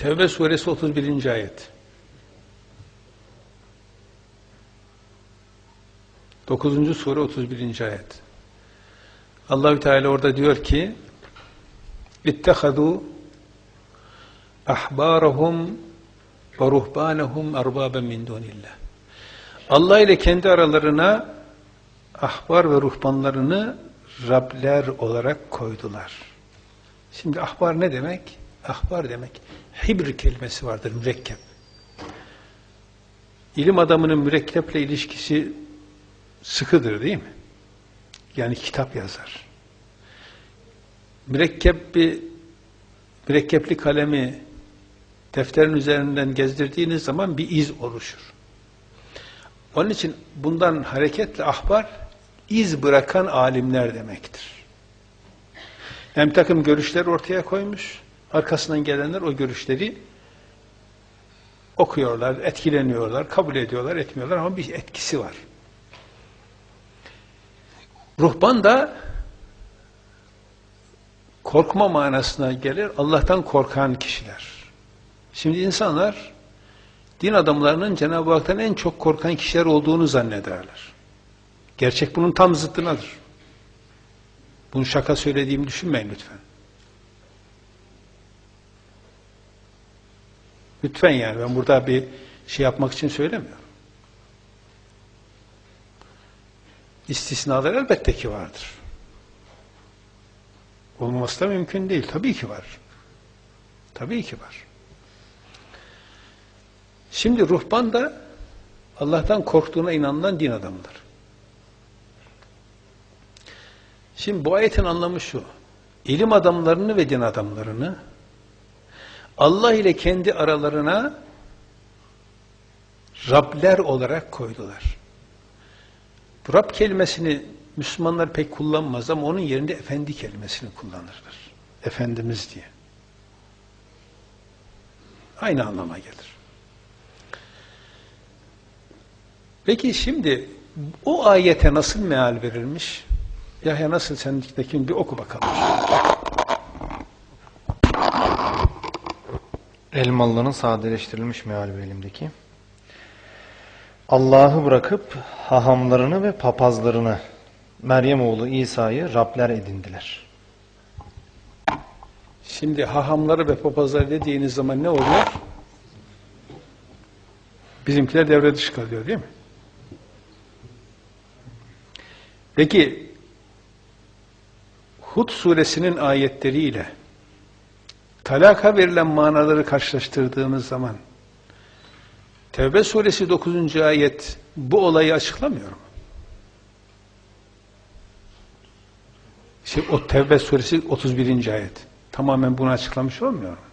Tevbe suresi 31. ayet. 9. sure 31. ayet. Allahü Teala orada diyor ki İttehadu ahbarahum ve ruhbanahum erbaben min dunillah. Allah ile kendi aralarına ahbar ve ruhbanlarını Rabler olarak koydular. Şimdi ahbar ne demek? Ahbar demek. Hibr kelimesi vardır, mürekkep. İlim adamının mürekkeple ilişkisi sıkıdır değil mi? Yani kitap yazar. Mürekkep bir mürekkepli kalemi defterin üzerinden gezdirdiğiniz zaman bir iz oluşur. Onun için bundan hareketle ahbar iz bırakan alimler demektir. Bir takım görüşler ortaya koymuş, arkasından gelenler o görüşleri okuyorlar, etkileniyorlar, kabul ediyorlar, etmiyorlar ama bir etkisi var. Ruhban da korkma manasına gelir, Allah'tan korkan kişiler. Şimdi insanlar din adamlarının Cenab-ı Hak'tan en çok korkan kişiler olduğunu zannederler. Gerçek bunun tam zıttınadır. Bunu şaka söylediğimi düşünmeyin lütfen. Lütfen yani ben burada bir şey yapmak için söylemiyorum. İstisnalar elbette ki vardır. Olmaması da mümkün değil. Tabii ki var. Tabii ki var. Şimdi ruhban da Allah'tan korktuğuna inanılan din adamıdır. Şimdi bu ayetin anlamı şu. İlim adamlarını ve din adamlarını Allah ile kendi aralarına Rabler olarak koydular. Bu Rab kelimesini Müslümanlar pek kullanmaz ama onun yerinde efendi kelimesini kullanırlar. Efendimiz diye. Aynı anlama gelir. Peki şimdi o ayete nasıl meal verilmiş? Yahya nasıl sendikdekini bir oku bakalım. Elmalı'nın sadeleştirilmiş meali elimdeki. Allah'ı bırakıp hahamlarını ve papazlarını Meryem oğlu İsa'yı Rabler edindiler. Şimdi hahamları ve papazları dediğiniz zaman ne oluyor? Bizimkiler devre dışı kalıyor değil mi? Peki Hud suresinin ayetleriyle talaka verilen manaları karşılaştırdığımız zaman Tevbe suresi 9. ayet bu olayı açıklamıyor mu? Şimdi o Tevbe suresi 31. ayet tamamen bunu açıklamış olmuyor mu?